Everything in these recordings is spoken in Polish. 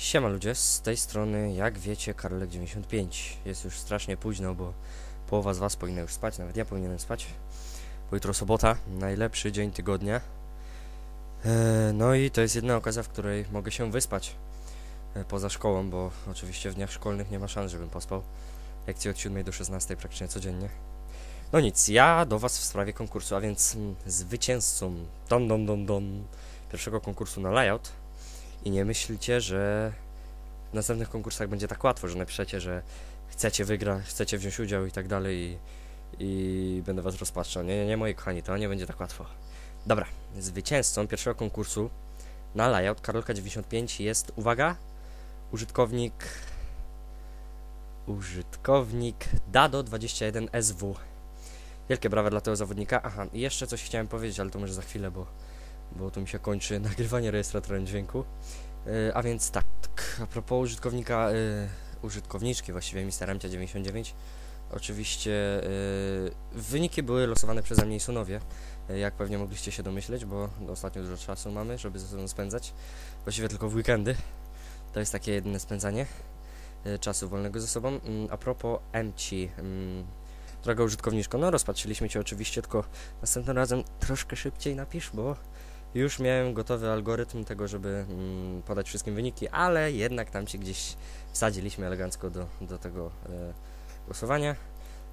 Siema ludzie, z tej strony, jak wiecie, Karolek95. Jest już strasznie późno, bo połowa z was powinna już spać, nawet ja powinienem spać. Bo jutro sobota, najlepszy dzień tygodnia. E, no i to jest jedna okazja, w której mogę się wyspać e, poza szkołą, bo oczywiście w dniach szkolnych nie ma szans, żebym pospał. Lekcje od 7 do 16 praktycznie codziennie. No nic, ja do was w sprawie konkursu, a więc mm, zwycięzcą pierwszego konkursu na layout i nie myślcie, że w następnych konkursach będzie tak łatwo, że napiszecie, że chcecie wygrać, chcecie wziąć udział i tak dalej i, i będę was rozpatrzał. Nie, nie, nie, moi kochani, to nie będzie tak łatwo. Dobra, zwycięzcą pierwszego konkursu na layout Karolka 95 jest, uwaga, użytkownik użytkownik Dado21SW. Wielkie brawa dla tego zawodnika. Aha, i jeszcze coś chciałem powiedzieć, ale to może za chwilę, bo bo tu mi się kończy nagrywanie rejestratorem dźwięku. Yy, a więc tak, a propos użytkownika, yy, użytkowniczki właściwie Mr. 99 oczywiście yy, wyniki były losowane przeze mnie i Sunowie, yy, jak pewnie mogliście się domyśleć, bo ostatnio dużo czasu mamy, żeby ze sobą spędzać, właściwie tylko w weekendy. To jest takie jedyne spędzanie yy, czasu wolnego ze sobą. Yy, a propos MC, yy, droga użytkowniczko, no rozpatrzyliśmy Cię oczywiście, tylko następnym razem troszkę szybciej napisz, bo już miałem gotowy algorytm tego, żeby mm, podać wszystkim wyniki, ale jednak tam się gdzieś wsadziliśmy elegancko do, do tego e, głosowania.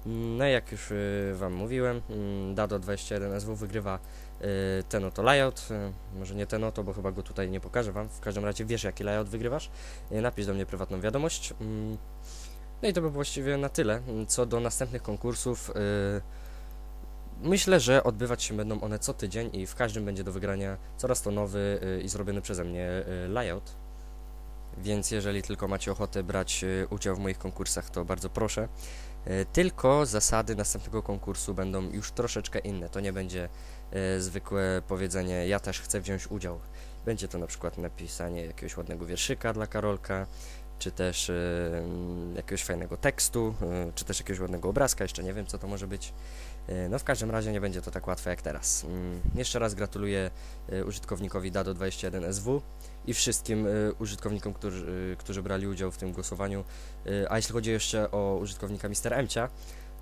No i jak już y, Wam mówiłem, mm, Dado21SW wygrywa y, ten oto layout, może nie ten oto, bo chyba go tutaj nie pokażę Wam, w każdym razie wiesz jaki layout wygrywasz, napisz do mnie prywatną wiadomość. Mm, no i to by właściwie na tyle. Co do następnych konkursów, Myślę, że odbywać się będą one co tydzień i w każdym będzie do wygrania coraz to nowy y, i zrobiony przeze mnie y, layout. Więc jeżeli tylko macie ochotę brać y, udział w moich konkursach, to bardzo proszę. Tylko zasady następnego konkursu będą już troszeczkę inne. To nie będzie zwykłe powiedzenie ja też chcę wziąć udział. Będzie to na przykład napisanie jakiegoś ładnego wierszyka dla Karolka, czy też jakiegoś fajnego tekstu, czy też jakiegoś ładnego obrazka, jeszcze nie wiem co to może być. E, no w każdym razie nie będzie to tak łatwe jak teraz. Mm, jeszcze raz gratuluję użytkownikowi Dado21SW i wszystkim użytkownikom, którzy, którzy brali udział w tym głosowaniu. A jeśli chodzi jeszcze o użytkownika Mr. Emcia,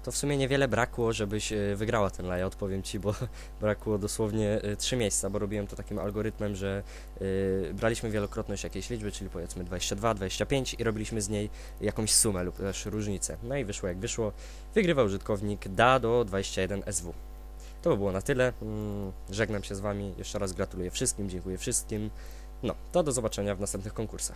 to w sumie niewiele brakło, żebyś e, wygrała ten layout, powiem Ci, bo brakło dosłownie e, trzy miejsca, bo robiłem to takim algorytmem, że y, braliśmy wielokrotność jakiejś liczby, czyli powiedzmy 22, 25 i robiliśmy z niej jakąś sumę lub też różnicę. No i wyszło jak wyszło. Wygrywa użytkownik DA-21SW. To by było na tyle. Mm, żegnam się z Wami. Jeszcze raz gratuluję wszystkim, dziękuję wszystkim. No, to do zobaczenia w następnych konkursach.